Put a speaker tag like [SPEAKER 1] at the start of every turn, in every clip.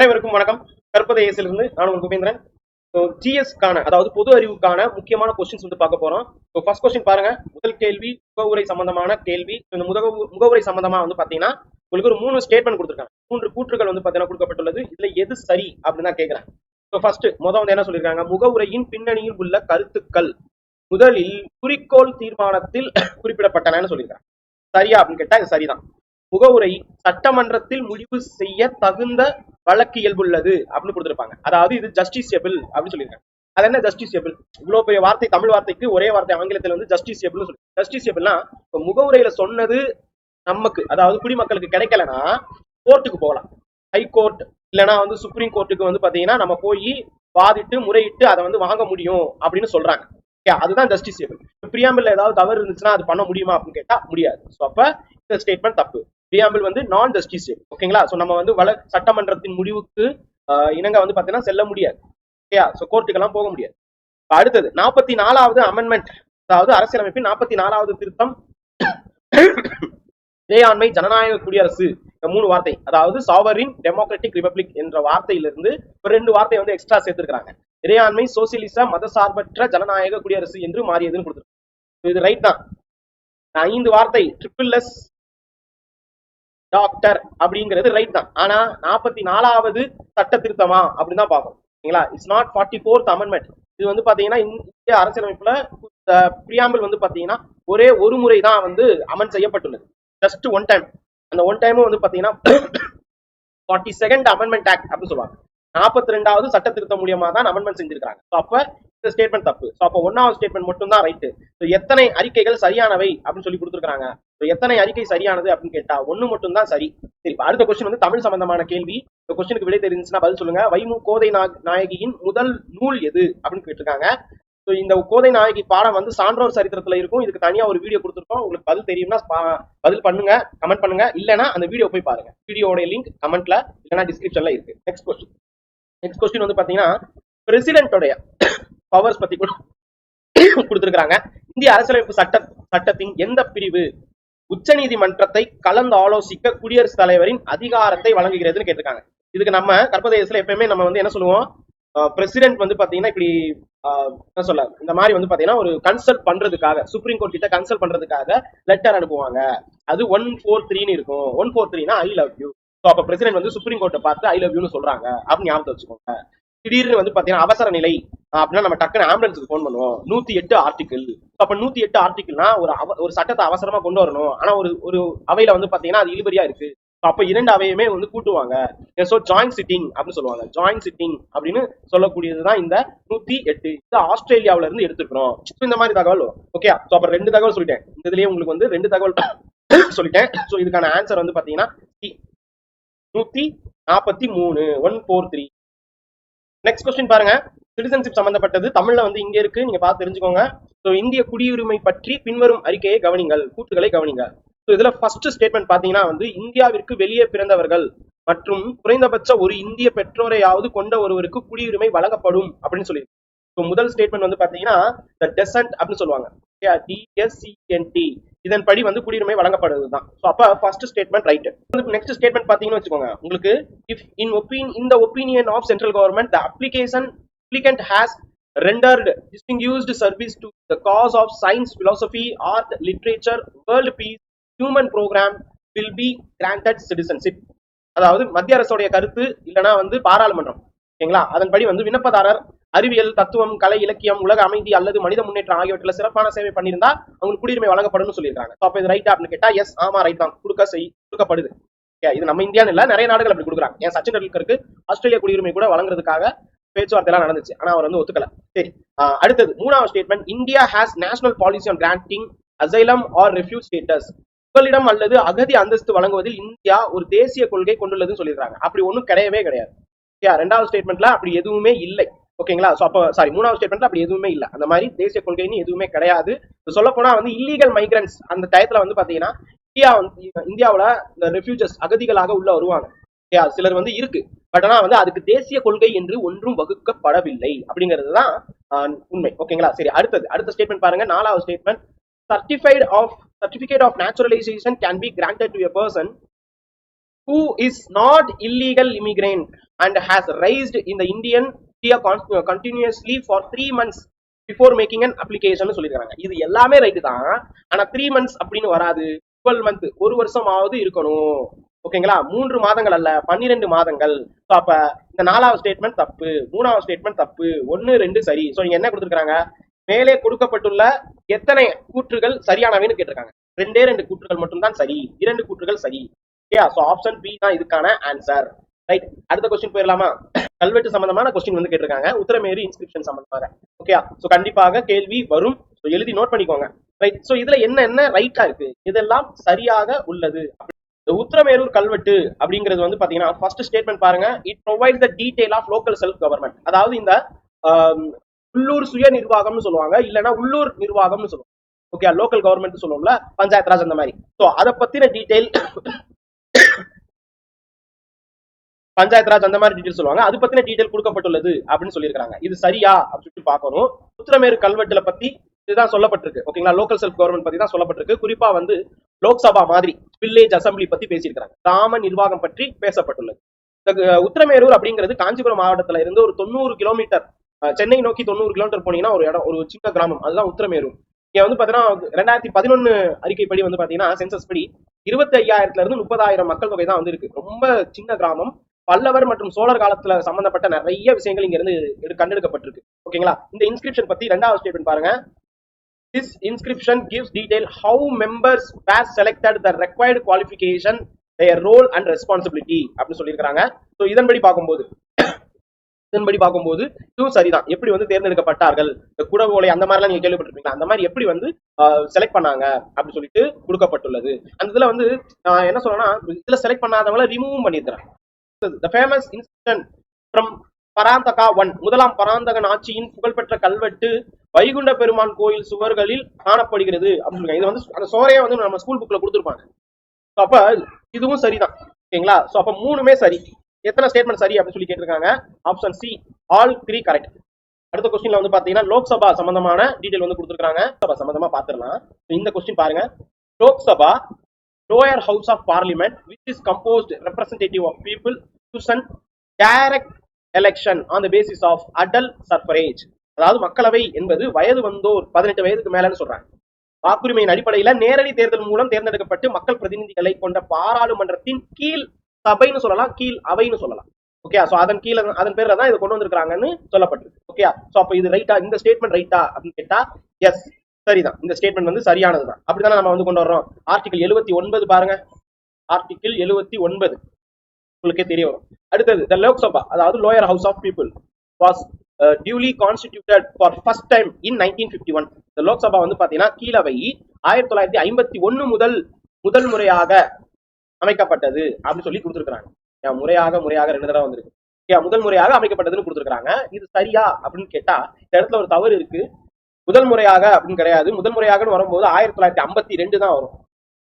[SPEAKER 1] அனைவருக்கும் வணக்கம். கற்பதை இருந்து நான் உங்கள் குபேந்திரன். ஸோ ஜிஎஸ்க்கான அதாவது பொது அறிவுக்கான முக்கியமான கொஸ்டின்ஸ் வந்து பார்க்க போறோம். ஸோ ஃபர்ஸ்ட் கொஸ்டின் பாருங்க. முதல் கேள்வி முகவுரை சம்பந்தமான கேள்வி. இந்த முகவு முகவுரை சம்பந்தமா வந்து பாத்தீங்கன்னா உங்களுக்கு ஒரு மூணு ஸ்டேட்மெண்ட் கொடுத்துருக்காங்க. மூன்று கூற்றுகள் வந்து பார்த்தீங்கன்னா கொடுக்கப்பட்டுள்ளது. இதுல எது சரி அப்படின்னு தான் கேட்கிறேன் ஸோ ஃபர்ஸ்ட் முதல் வந்து என்ன சொல்லியிருக்காங்க? முகவுரையின் பின்னணியில் உள்ள கருத்துக்கள். முதலில் குறிக்கோள் தீர்மானத்தில் குறிப்பிடப்பட்டனன்னு சொல்லியிருக்காங்க. சரியா அப்படின்னு கேட்டா இது சரிதான். முகவுரை சட்டமன்றத்தில் முடிவு செய்ய தகுந்த வழக்கு இயல்புள்ளது அப்படின்னு கொடுத்துருப்பாங்க. அதாவது இது ஜஸ்டிசியபிள் அப்படின்னு சொல்லியிருக்காங்க. அது என்ன ஜஸ்டிசியபிள் இவ்வளவு பெரிய வார்த்தை தமிழ் வார்த்தைக்கு ஒரே வார்த்தை ஆங்கிலத்தில் வந்து ஜஸ்டிசியபிள் சொல்லி. ஜஸ்டிசியபிள்னா இப்போ முகவுரையில சொன்னது நமக்கு அதாவது குடிமக்களுக்கு கிடைக்கலனா கோர்ட்டுக்கு போகலாம். ஹை கோர்ட் இல்லைன்னா வந்து சுப்ரீம் கோர்ட்டுக்கு வந்து பாத்தீங்கன்னா நம்ம போய் வாதிட்டு முறையிட்டு அதை வந்து வாங்க முடியும் அப்படின்னு சொல்றாங்க. Okay, அதுதான் ஜஸ்டிசியபிள் பிரியாம்பிள் ஏதாவது தவறு இருந்துச்சுன்னா அது பண்ண முடியுமா அப்படின்னு கேட்டா முடியாது. ஸோ அப்ப இந்த ஸ்டேட்மெண்ட் தப்பு. பிரியாம்பிள் வந்து நான் ஜஸ்டிஸ் ஓகேங்களா ஸோ நம்ம வந்து வள சட்டமன்றத்தின் முடிவுக்கு ஆஹ், இணங்க வந்து பாத்தீங்கன்னா செல்ல முடியாது. ஓகேயா ஸோ கோர்ட்டுக்கெல்லாம் போக முடியாது. அடுத்தது நாற்பத்தி நாலாவது அமெண்ட்மெண்ட் அதாவது அரசியலமைப்பின் நாற்பத்தி நாலாவது திருத்தம். இறையாண்மை ஜனநாயக குடியரசு இந்த மூணு வார்த்தை அதாவது சாவரின் டெமோக்ராட்டிக் ரிபப்ளிக் என்ற வார்த்தையிலிருந்து ஒரு ரெண்டு வார்த்தை வந்து எக்ஸ்ட்ரா சேர்த்திருக்காங்க இறையாண்மை சோசியலிச மதசார்பற்ற ஜனநாயக குடியரசு என்று மாறியதுன்னு கொடுத்துருக்காங்க. இது ரைட் தான். ஐந்து வார்த்தை ட்ரிபிள் எஸ் டாக்டர் அப்படிங்கிறது ரைட் தான். ஆனா நாற்பத்தி நாலாவது சட்ட திருத்தமா? அப்படின்னு தான் பார்க்கணும். சரிங்களா? It's not forty fourth amendment இது வந்து பாத்தீங்கன்னா இந்திய அரசியலமைப்புல பிரியாம்பிள் வந்து பாத்தீங்கன்னா ஒரே ஒரு முறை தான் வந்து அமெண்ட் செய்யப்பட்டுள்ளது. ஜஸ்ட் ஒன் டைம் அந்த ஒன் டைமும் வந்து பாத்தீங்கன்னா ஃபார்ட்டி செகண்ட் அமெண்ட்மெண்ட் ஆக்ட் அப்படின்னு சொல்லுவாங்க. நாற்பத்தி ரெண்டாவது சட்ட திருத்தம் மூலியமா தான் அமெண்ட்மெண்ட் செஞ்சிருக்காங்க ஸோ அப்ப இந்த ஸ்டேட்மெண்ட் தப்பு. ஸோ அப்போ ஒன்னாவது ஸ்டேட்மெண்ட் மட்டும் தான் ரைட்டு ஸோ எத்தனை அறிக்கைகள் சரியானவை அப்படின்னு சொல்லி கொடுத்துருக்காங்க எத்தனை அறிக்கை சரியானது அப்படின்னு கேட்டா ஒண்ணு மட்டும் தான் சரி சரி அடுத்த கொஸ்டின் வந்து தமிழ் சம்பந்தமான கேள்வி. இந்த கொஸ்டினுக்கு விடை தெரிஞ்சுச்சுன்னா பதில் சொல்லுங்க. வைமு கோதை நாயகியின் முதல் நூல் எது அப்படின்னு கேட்டிருக்காங்க. ஸோ இந்த கோதை நாயகி பாடம் வந்து சான்றோர் சரித்திரத்துல இருக்கும். இதுக்கு தனியா ஒரு வீடியோ கொடுத்துருக்கோம். உங்களுக்கு பதில் தெரியும்னா பா- பதில் பண்ணுங்க கமெண்ட் பண்ணுங்க. இல்லைன்னா அந்த வீடியோ போய் பாருங்க. வீடியோட லிங்க் கமெண்ட்ல இல்லைன்னா டிஸ்கிரிப்ஷன்ல இருக்கு. நெக்ஸ்ட் கொஸ்டின் நெக்ஸ்ட் கொஸ்டின் வந்து பாத்தீங்கன்னா பிரசிடென்டோடைய பவர்ஸ் பத்தி கூட கொடுத்துருக்காங்க இந்திய அரசியலமைப்பு சட்ட சட்டத்தின் எந்த பிரிவு உச்சநீதிமன்றத்தை கலந்து ஆலோசிக்க குடியரசுத் தலைவரின் அதிகாரத்தை வழங்குகிறதுன்னு கேட்டிருக்காங்க. இதுக்கு நம்ம கற்பதேசத்துல எப்பயுமே நம்ம வந்து என்ன சொல்லுவோம்? பிரசிடென்ட் வந்து பாத்தீங்கன்னா இப்படி ஆஹ், என்ன சொல்ல இந்த மாதிரி வந்து பாத்தீங்கன்னா ஒரு கன்சல்ட் பண்றதுக்காக சுப்ரீம் கோர்ட் கிட்ட கன்சல்ட் பண்றதுக்காக லெட்டர் அனுப்புவாங்க. அது ஒன் ஃபோர் த்ரீன்னு இருக்கும். ஒன் ஃபோர் த்ரீனா ஐ லவ் யூ ஸோ அப்ப பிரசிடென்ட் வந்து சுப்ரீம் கோர்ட்டை பார்த்து ஐ லவ் யூன்னு சொல்றாங்க. அப்படின்னு ஞாபகத்தை வச்சுக்கோங்க. திடீர்னு வந்து பாத்தீங்கன்னா அவசர நிலை அப்படின்னா நம்ம டக்குன்னு ஆம்புலன்ஸுக்கு ஃபோன் பண்ணுவோம். நூத்தி எட்டு ஆர்டிகிள் அப்ப நூத்தி எட்டு ஆர்டிக்கிள்னா ஒரு அவ- ஒரு சட்டத்தை அவசரமா கொண்டு வரணும். ஆனா ஒரு ஒரு அவையில வந்து பாத்தீங்கன்னா அது இழுபறியா இருக்கு. அப்ப இரண்டு அவையுமே வந்து கூட்டுவாங்க. ஸோ ஜாயிண்ட் சிட்டிங் அப்படின்னு சொல்லுவாங்க. ஜாயிண்ட் சிட்டிங் அப்படின்னு சொல்லக்கூடியதுதான் இந்த நூத்தி எட்டு. இது ஆஸ்திரேலியாவில இருந்து எடுத்துக்கிறோம் இந்த மாதிரி தகவல் ஓகே ஸோ அப்ப ரெண்டு தகவல் சொல்லிட்டேன். இந்த இதுலயே உங்களுக்கு வந்து ரெண்டு தகவல் சொல்லிட்டேன். ஸோ இதுக்கான ஆன்சர் வந்து பாத்தீங்கன்னா நூத்தி நாற்பத்தி மூணு one four three next question பாருங்க. சிட்டிசன்ஷிப் சம்பந்தப்பட்டது. தமிழ்ல வந்து இங்க இருக்கு. நீங்க பார்த்து தெரிஞ்சுக்கோங்க. ஸோ இந்திய குடியுரிமை பற்றி பின்வரும் அறிக்கையை கவனிங்கள். கூற்றுகளை கவனிங்க. ஸோ இதுல ஃபர்ஸ்ட் ஸ்டேட்மெண்ட் பாத்தீங்கன்னா வந்து இந்தியாவிற்கு வெளியே பிறந்தவர்கள் மற்றும் குறைந்தபட்ச ஒரு இந்திய பெற்றோரையாவது கொண்ட ஒருவருக்கு குடியுரிமை வழங்கப்படும் அப்படின்னு சொல்லி. ஸோ முதல் ஸ்டேட்மெண்ட் வந்து பாத்தீங்கன்னா த டெசன்ட் அப்படின்னு சொல்லுவாங்க. டிஎஸ்சிஎன்டி இதன்படி வந்து குடியுரிமை வழங்கப்படுவது தான் ஸோ அப்ப first statement right next statement பார்த்தீங்கன்னு வச்சுக்கோங்க. உங்களுக்கு இஃப் இன் ஒப்பீன் இந்த opinion of central government the application applicant has rendered distinguished service to the cause of science, philosophy, art, literature, world peace, human program will be granted citizenship. அதாவது மத்திய அரசுடைய கருத்து இல்லைன்னா வந்து பாராளுமன்றம். ஓகேங்களா? அதன்படி வந்து விண்ணப்பதாரர் அறிவியல் தத்துவம் கலை இலக்கியம் உலக அமைதி அல்லது மனித முன்னேற்றம் ஆகியவற்றில் சிறப்பான சேவை பண்ணியிருந்தா அவங்களுக்கு குடியுரிமை வழங்கப்படும்னு சொல்லியிருக்காங்க. அப்ப இது ரைட் அப்படின்னு கேட்டா எஸ் ஆமா ரைட் தான். கொடுக்க செய் கொடுக்கப்படுது. இது நம்ம இந்தியான்னு இல்ல நிறைய நாடுகள் அப்படி கொடுக்குறாங்க. ஏன் சச்சின் டெண்டுல்கருக்கு ஆஸ்திரேலிய குடியுரிமை கூட வழங்குறதுக்காக பேச்சுவார்த்தை எல்லாம் நடந்துச்சு. ஆனா அவர் வந்து ஒத்துக்கல. சரி ஆஹ் அடுத்தது மூணாவது statement India has national policy on granting asylum or refuge status புகலிடம் அல்லது அகதி அந்தஸ்து வழங்குவதில் இந்தியா ஒரு தேசிய கொள்கை கொண்டுள்ளதுன்னு சொல்லிடுறாங்க அப்படி ஒன்றும் கிடையவே கிடையாது. ரெண்டாவது ஸ்டேட்மெண்ட்ல அப்படி எதுவுமே இல்லை. ஓகேங்களா? ஸோ அப்போ சாரி மூணாவது ஸ்டேட்மெண்ட்ல அப்படி எதுவுமே இல்லை. அந்த மாதிரி தேசிய கொள்கைன்னு எதுவுமே கிடையாது. சொல்ல போனா வந்து இல்லீகல் மைக்ரன்ஸ் அந்த டயத்துல வந்து பாத்தீங்கன்னா இந்தியா வந்து இந்தியாவில் இந்த ரெஃப்யூஜஸ் அகதிகளாக உள்ள வருவாங்க. சிலர் வந்து இருக்கு. பட் ஆனா வந்து அதுக்கு தேசிய கொள்கை என்று ஒன்றும் வகுக்கப்படவில்லை. அப்படிங்கிறது தான் உண்மை. ஓகேங்களா? சரி அடுத்தது. அடுத்த ஸ்டேட்மெண்ட் பாருங்க. நாலாவது statement certified of certificate of naturalization can be granted to person person is not illegal illegal and and raised இந்த Indian Indian continuously for three months before making and application சொல்லியிருக்காங்க சொல்லிருக்காங்க. இது எல்லாமே ரைட்டு தான். ஆனா three months அப்படின்னு வராது. Twelve month ஒரு வருஷமாவது இருக்கணும். ஓகேங்களா? மூன்று மாதங்கள் அல்ல பன்னிரெண்டு மாதங்கள். ஸோ அப்ப இந்த நாலாவது ஸ்டேட்மெண்ட் தப்பு மூணாவது ஸ்டேட்மெண்ட் தப்பு ஒன்னு ரெண்டு சரி. ஸோ நீங்க என்ன கொடுத்துருக்காங்க? மேலே கொடுக்கப்பட்டுள்ள எத்தனை கூற்றுகள் சரியானவைன்னு கேட்டிருக்காங்க. ரெண்டே ரெண்டு கூற்றுகள் மட்டும்தான் சரி இரண்டு கூற்றுகள் சரி. ஓகே ஸோ ஆப்ஷன் பி தான் இதுக்கான ஆன்சர் ரைட் அடுத்த கொஸ்டின் போயிடலாமா? கல்வெட்டு சம்பந்தமான கொஸ்டின் வந்து கேட்டிருக்காங்க. உத்தரமேரி இன்ஸ்கிரிப்ஷன் சம்பந்தமாக. ஓகே ஸோ கண்டிப்பாக கேள்வி வரும். ஸோ எழுதி நோட் பண்ணிக்கோங்க. ரைட் ஸோ இதுல என்ன என்ன ரைட்டா இருக்கு? இதெல்லாம் சரியாக உள்ளது. உத்தரமேரூர் கல்வெட்டு அப்படிங்கிறது வந்து பாத்தீங்கன்னா ஃபர்ஸ்ட் ஸ்டேட்மெண்ட் பாருங்க. It provide the detail of local self government அதாவது இந்த உள்ளூர் சுய நிர்வாகம்னு சொல்லுவாங்க. இல்லைன்னா உள்ளூர் நிர்வாகம்னு சொல்லுவாங்க. ஓகே லோக்கல் கவர்மெண்ட் சொல்லுவோம்ல? பஞ்சாயத்து ராஜ் அந்த மாதிரி. ஸோ அதை பத்தின டீடைல் பஞ்சாயத்து ராஜ் அந்த மாதிரி டீடைல் சொல்லுவாங்க. அது பத்தின டீடைல் கொடுக்கப்பட்டுள்ளது அப்படின்னு சொல்லியிருக்காங்க இது சரியா அப்படின்னு பார்க்கணும். உத்தரமேரு கல்வெட்டுல பத்தி இதுதான் சொல்லப்பட்டிருக்கு. ஓகேங்களா லோக்கல் செல்ஃப் கவர்மெண்ட் பத்தி தான் சொல்லப்பட்டிருக்கு. குறிப்பா வந்து லோக்சபா மாதிரி வில்லேஜ் அசம்பிளி பத்தி பேசியிருக்காங்க கிராம நிர்வாகம் பற்றி பேசப்பட்டுள்ளது. உத்தரமேரூர் அப்படிங்கிறது காஞ்சிபுரம் மாவட்டத்துல இருந்து ஒரு தொண்ணூறு கிலோமீட்டர் சென்னை நோக்கி தொண்ணூறு கிலோமீட்டர் போனீங்கன்னா ஒரு இடம் ஒரு சின்ன கிராமம். அதுதான் உத்தரமேரூர். இங்க வந்து பாத்தீங்கன்னா ரெண்டாயிரத்தி பதினொன்னு அறிக்கைப்படி வந்து பாத்தீங்கன்னா சென்சஸ் படி இருபத்தி ஐயாயிரத்துல இருந்து முப்பதாயிரம் மக்கள் தொகை தான் வந்து இருக்கு. ரொம்ப சின்ன கிராமம். பல்லவர் மற்றும் சோழர் காலத்துல சம்பந்தப்பட்ட நிறைய விஷயங்கள் இங்க இருந்து கண்டெடுக்கப்பட்டிருக்கு. ஓகேங்களா? இந்த இன்ஸ்கிரிப்ஷன் பத்தி ரெண்டாவது ஸ்டேட்மெண்ட் பாருங்க. This inscription gives detail how members base selected the required qualification their role and responsibility அப்படின்னு சொல்லியிருக்காங்க ஸோ இதன்படி பார்க்கும்போது இதன்படி பார்க்கும்போது இதுவும் சரிதான். எப்படி வந்து தேர்ந்தெடுக்கப்பட்டார்கள்? இந்த குடவோலை அந்த மாதிரிலாம் நீங்க கேள்விப்பட்டிருப்பீங்க அந்த மாதிரி எப்படி வந்து செலக்ட் பண்ணாங்க? அப்படின்னு சொல்லிட்டு கொடுக்கப்பட்டுள்ளது. அந்த இதுல வந்து நான் என்ன சொல்றேன்னா இதுல செலக்ட் பண்ணாதவங்கள ரிமூவ் பண்ணியிருக்கிறேன் the famous instance from Parantaka one முதலாம் பராந்தகன் ஆட்சியின் புகழ்பெற்ற கல்வெட்டு வைகுண்ட பெருமான் கோயில் சுவர்களில் காணப்படுகிறது. அப்படின்னு இது வந்து அந்த சோரையை வந்து நம்ம ஸ்கூல் புக்ல கொடுத்துருப்பாங்க. அப்ப இதுவும் சரிதான். ஓகேங்களா? சோ அப்ப மூணுமே சரி. எத்தனை ஸ்டேட்மெண்ட் சரி அப்படின்னு சொல்லி கேட்டிருக்காங்க? Option C all three correct அடுத்த கொஸ்டின்ல வந்து பாத்தீங்கன்னா லோக்சபா சம்பந்தமான டீடைல் வந்து கொடுத்துருக்காங்க. சபா சம்பந்தமா பாத்துடலாம் இந்த கொஸ்டின் பாருங்க. Lok Sabha lower house of parliament which is composed representative of people chosen direct election on the basis of adult suffrage அதாவது மக்களவை என்பது வயது வந்தோர் பதினெட்டு வயதுக்கு மேலன்னு சொல்றாங்க. வாக்குரிமையின் அடிப்படையில நேரடி தேர்தல் மூலம் தேர்ந்தெடுக்கப்பட்டு மக்கள் பிரதிநிதிகளை கொண்ட பாராளுமன்றத்தின் கீழ் சபைன்னு சொல்லலாம் கீழ் அவைன்னு சொல்லலாம். ஓகே சோ அதன் கீழ அதன் பேர்ல தான் இதை கொண்டு வந்திருக்காங்கன்னு சொல்லப்பட்டிருக்கு. ஓகே சோ அப்ப இது ரைட்டா இந்த ஸ்டேட்மெண்ட் ரைட்டா அப்படின்னு கேட்டா எஸ் சரிதான். இந்த ஸ்டேட்மெண்ட் வந்து சரியானதுதான். அப்படிதானே நம்ம வந்து கொண்டு வர்றோம்? ஆர்டிகல் எழுபத்தி ஒன்பது பாருங்க. ஆர்டிகிள் எழுபத்தி ஒன்பது. உங்களுக்கே தெரிய வரும். அடுத்தது த லோக்சபா அதாவது lower house of people was duly constituted for first time in nineteen fifty one இந்த லோக்சபா வந்து பாத்தீங்கன்னா கீழவை ஆயிரத்தி தொள்ளாயிரத்தி ஐம்பத்தி ஒன்று முதல் முதல் முறையாக அமைக்கப்பட்டது அப்படின்னு சொல்லி கொடுத்துருக்காங்க முறையாக முறையாக ரெண்டு தடவை வந்திருக்கு. ஏன் முதல் முறையாக அமைக்கப்பட்டதுன்னு கொடுத்துருக்காங்க இது சரியா அப்படின்னு கேட்டா இந்த இடத்துல ஒரு தவறு இருக்கு. முதல் முறையாக அப்படின்னு கிடையாது. முதல் முறையாகன்னு வரும்போது ஆயிரத்தி தொள்ளாயிரத்தி ஐம்பத்தி ரெண்டு தான் வரும்.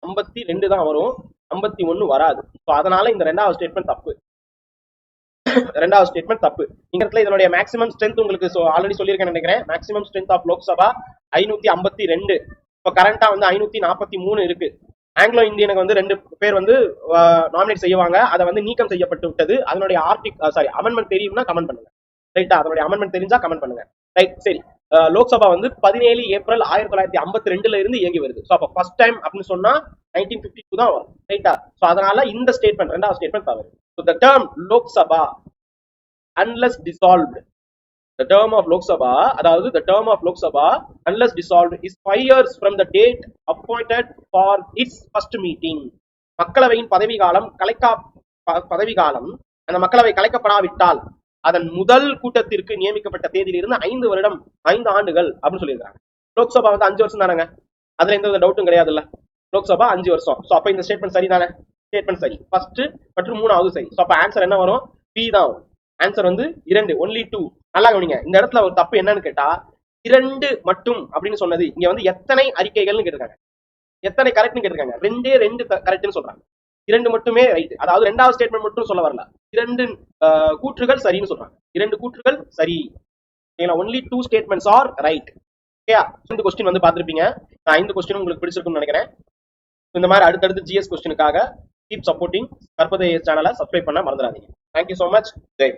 [SPEAKER 1] ஐம்பத்தி ரெண்டு தான் வரும். ஐம்பத்தி ஒன்னு வராது. ஸோ அதனால இந்த ரெண்டாவது ஸ்டேட்மெண்ட் தப்பு. ரெண்டாவது ஸ்டேட்மெண்ட் தப்பு. இந்த இடத்துல இதனுடைய மேக்ஸிமம் ஸ்ட்ரென்த் உங்களுக்கு ஆல்ரெடி சொல்லியிருக்கேன் நினைக்கிறேன். மேக்ஸிமம் ஸ்ட்ரென்த் ஆஃப் லோக்சபா ஐநூத்தி ஐம்பத்தி ரெண்டு. இப்போ கரண்டா வந்து ஐநூத்தி நாற்பத்தி மூணு இருக்கு. ஆங்கிலோ இந்தியனுக்கு வந்து ரெண்டு பேர் வந்து நாமினேட் செய்வாங்க. அதை வந்து நீக்கம் செய்யப்பட்டு விட்டது. அதனுடைய ஆர்டிக் சாரி அமெண்ட்மெண்ட் தெரியும்னா கமெண்ட் பண்ணுங்க. ரைட்டா அதனுடைய அமெண்ட்மெண்ட் தெரிஞ்சா கமெண்ட் பண்ணுங்க. ரைட் சரி. லோக்சபா வந்து பதினேழு ஏப்ரல் ஆயிரத்தி தொள்ளாயிரத்தி ஐம்பத்தி ரெண்டுல இருந்து இயங்கி வருது. ஸோ அப்போ ஃபர்ஸ்ட் டைம் அப்படின்னு சொன்னா நைன்டீன் ஃபிஃப்டி டூ தான் வரும். ரைட்டா ஸோ அதனால இந்த ஸ்டேட்மெண்ட் ரெண்டாவது ஸ்டேட்மெண்ட் தவறு so the term Lok Sabha unless dissolved the term of Lok Sabha அதாவது the term of Lok Sabha unless dissolved is five years from the date appointed for its first meeting மக்களவையின் பதவி காலம் கலைக்கா பதவி காலம் அந்த மக்களவை கலைக்கப்படாவிட்டால் அதன் முதல் கூட்டத்திற்கு நியமிக்கப்பட்ட தேதியிலிருந்து ஐந்து வருடம் ஐந்து ஆண்டுகள் அப்படின்னு சொல்லியிருக்காங்க. லோக்சபா வந்து அஞ்சு வருஷம் தானேங்க? அதுல எந்த வித டவுட்டும் கிடையாதுல்ல. லோக்சபா அஞ்சு வருஷம். ஸோ அப்ப இந்த ஸ்டேட்மெண்ட் சரி தானே ஸ்டேட்மெண்ட் சரி. ஃபர்ஸ்ட் மற்றும் மூணாவது சரி. ஸோ அப்ப ஆன்சர் என்ன வரும்? பி தான் ஆன்சர் வந்து இரண்டு ஒன்லி டூ நல்லா கவனிங்க. இந்த இடத்துல ஒரு தப்பு என்னன்னு கேட்டா இரண்டு மட்டும் அப்படின்னு சொன்னது இங்க வந்து எத்தனை அறிக்கைகள்னு கேட்டிருக்காங்க. எத்தனை கரெக்ட்னு கேட்டிருக்காங்க. ரெண்டே ரெண்டு கரெக்ட்னு சொல்றாங்க. இரண்டு மட்டுமே ரைட் அதாவது ரெண்டாவது ஸ்டேட்மெண்ட் மட்டும் சொல்ல வரல. இரண்டு கூற்றுகள் சரின்னு சொல்றாங்க. இரண்டு கூற்றுகள் சரி. ஏன்னா only two statements are right okay இந்த கொஸ்டின் வந்து பார்த்திருப்பீங்க. நான் ஐந்து கொஸ்டின் உங்களுக்கு பிடிச்சிருக்கும்னு நினைக்கிறேன். இந்த மாதிரி அடுத்தடுத்து ஜிஎஸ் கொஸ்டினுக்காக கீப் சப்போர்ட்டிங் கற்பதை சேனலை சப்ஸ்கிரைப் பண்ண மறந்துடாதீங்க. Thank you so much Jai